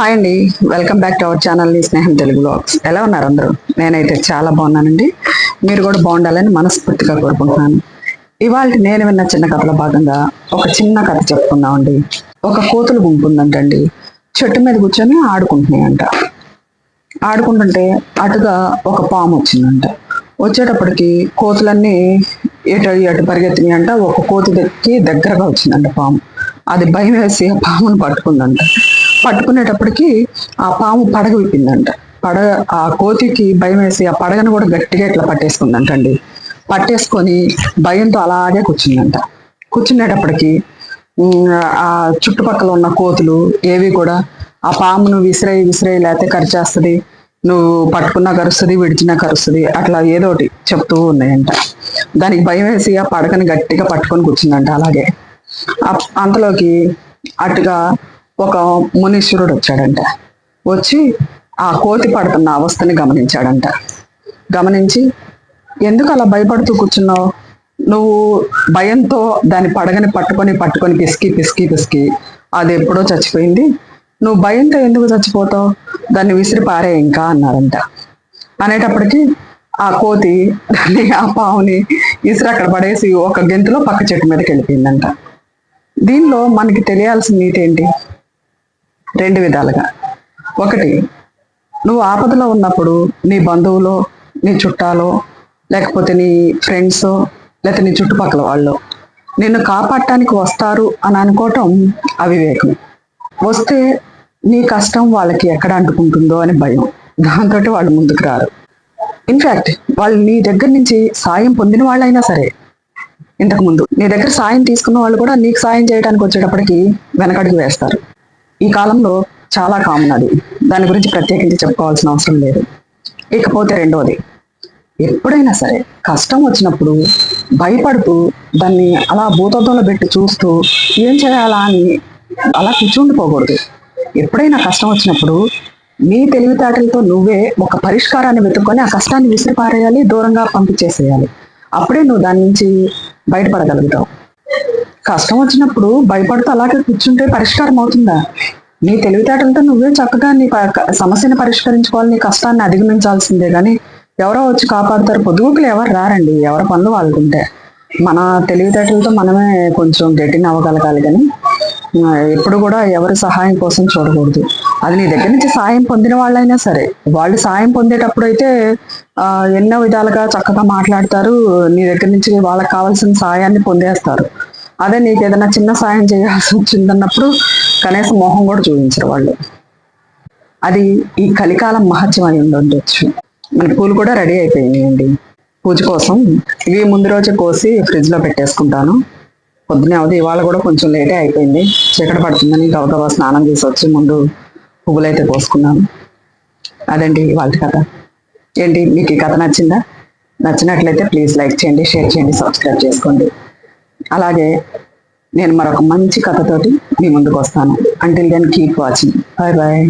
Hi అండి. Welcome back to our channel Sneham Telugu vlogs ఎలా ఉన్నారు అందరూ? నేనైతే చాలా బాగున్నానండి. మీరు కూడా బాగుండాలని మనస్ఫూర్తిగా కోరుకుంటున్నాను. ఇవాళ నేను విన్న చిన్న కథలో భాగంగా ఒక చిన్న కథ చెప్పుకుందామండి. ఒక కోతులు గుంపు ఉందంటండి చెట్టు మీద కూర్చొని ఆడుకుంటున్నాయంట. ఆడుకుంటుంటే అటుగా ఒక పాము వచ్చిందంట. వచ్చేటప్పటికి కోతులన్నీ ఎటు ఎటు పరిగెత్తినాయంట. అంట ఒక కోతి దగ్గరికి దగ్గరగా వచ్చిందంట పాము. అది భయం వేసి పామును పట్టుకుందంట. పట్టుకునేటప్పటికి ఆ పాము పడగ విప్పిందంట. పడగ ఆ కోతికి భయం వేసి ఆ పడగను కూడా గట్టిగా ఇట్లా పట్టేసుకుందంటండి. పట్టేసుకొని భయంతో అలాగే కూర్చుందంట. కూర్చునేటప్పటికి ఆ చుట్టుపక్కల ఉన్న కోతులు ఏవి కూడా ఆ పామును విసిరే విసిరే లేకపోతే కరిచేస్తుంది నువ్వు పట్టుకున్నా కరుస్తుంది విడిచినా కరుస్తుంది అట్లా ఏదో ఒకటి చెప్తూ ఉన్నాయంట. దానికి భయం వేసి ఆ పడకని గట్టిగా పట్టుకొని కూర్చుందంట అలాగే. అంతలోకి అటుగా ఒక మునీశ్వరుడు వచ్చాడంట. వచ్చి ఆ కోతి పడుతున్న అవస్థని గమనించాడంట. గమనించి ఎందుకు అలా భయపడుతూ కూర్చున్నావు? నువ్వు భయంతో దాని పడగని పట్టుకొని పట్టుకొని పిసికి పిసికి పిసికి అది ఎప్పుడో చచ్చిపోయింది. నువ్వు భయంతో ఎందుకు చచ్చిపోతావు? దాన్ని విసిరి పారే ఇంకా అన్నారంట అనేటప్పటికీ ఆ కోతి దాన్ని ఆ పావుని విసిరి అక్కడ పడేసి ఒక గెంతులో పక్క చెట్టు మీదకి వెళ్ళిపోయిందంట. దీనిలో మనకి తెలియాల్సిన నీతి ఏంటి? రెండు విధాలుగా. ఒకటి నువ్వు ఆపదలో ఉన్నప్పుడు నీ బంధువులో నీ చుట్టాలో లేకపోతే నీ ఫ్రెండ్స్ లేకపోతే నీ చుట్టుపక్కల వాళ్ళు నిన్ను కాపాడటానికి వస్తారు అని అనుకోవటం అవివేకం. వస్తే నీ కష్టం వాళ్ళకి ఎక్కడ అంటుకుంటుందో అని భయం. దాంతో వాళ్ళు ముందుకు రారు. ఇన్ఫాక్ట్ వాళ్ళు నీ దగ్గర నుంచి సాయం పొందిన వాళ్ళైనా సరే ఇంతకుముందు నీ దగ్గర సాయం తీసుకున్న వాళ్ళు కూడా నీకు సాయం చేయడానికి వచ్చేటప్పటికి వెనకడుగు వేస్తారు. ఈ కాలంలో చాలా కామన్ అది. దాని గురించి ప్రత్యేకించి చెప్పుకోవాల్సిన అవసరం లేదు. ఇకపోతే రెండోది. ఎప్పుడైనా సరే కష్టం వచ్చినప్పుడు భయపడుతూ దాన్ని అలా భూతత్వంలో పెట్టి చూస్తూ ఏం చేయాలా అని అలా కూర్చుండిపోకూడదు ఎప్పుడైనా కష్టం వచ్చినప్పుడు నీ తెలివితేటలతో నువ్వే ఒక పరిష్కారాన్ని వెతుక్కొని ఆ కష్టాన్ని విసిరిపారేయాలి దూరంగా పంపించేసేయాలి. అప్పుడే నువ్వు దాని నుంచి బయటపడగలుగుతావు. కష్టం వచ్చినప్పుడు భయపడుతూ అలాగే కూర్చుంటే పరిష్కారం అవుతుందా? నీ తెలివితేటలతో నువ్వే చక్కగా నీ ప- సమస్యను పరిష్కరించుకోవాలి నీ కష్టాన్ని అధిగమించాల్సిందే. కానీ ఎవరో వచ్చి కాపాడుతారు. పొదుగుకులు ఎవరు రారండి. ఎవరి పనులు వాళ్ళకుంటే. మన తెలివితేటలతో మనమే కొంచెం గట్టిన అవ్వగలగాలి కానీ ఎప్పుడు కూడా ఎవరి సహాయం కోసం చూడకూడదు. అది నీ దగ్గర నుంచి సాయం పొందిన వాళ్ళైనా సరే. వాళ్ళు సాయం పొందేటప్పుడు అయితే ఎన్నో విధాలుగా చక్కగా మాట్లాడతారు. నీ దగ్గర నుంచి వాళ్ళకి కావాల్సిన సాయాన్ని పొందేస్తారు. అదే నీకు ఏదైనా చిన్న సాయం చేయాల్సి వచ్చిందన్నప్పుడు కనీసం మొహం కూడా చూపించరు వాళ్ళు. అది ఈ కలికాలం మహత్యం అయి ఉండొచ్చు. మన పూలు కూడా రెడీ అయిపోయినాయండి. పూజ కోసం ఇవి ముందు రోజే కోసి ఫ్రిడ్జ్లో పెట్టేసుకుంటాను. పొద్దునే అవుతుంది ఇవాళ కూడా కొంచెం లేటే అయిపోయింది. చీకటి పడుతుందని గబగబా స్నానం చేసి వచ్చి ముందు పువ్వులైతే పోసుకున్నాను. అదండి వాళ్ళ కథ. ఏంటి మీకు ఈ కథ నచ్చిందా? నచ్చినట్లయితే ప్లీజ్ లైక్ చేయండి షేర్ చేయండి సబ్స్క్రైబ్ చేసుకోండి. అలాగే నేను మరొక మంచి కథతోటి మీ ముందుకు వస్తాను. Until then keep watching bye bye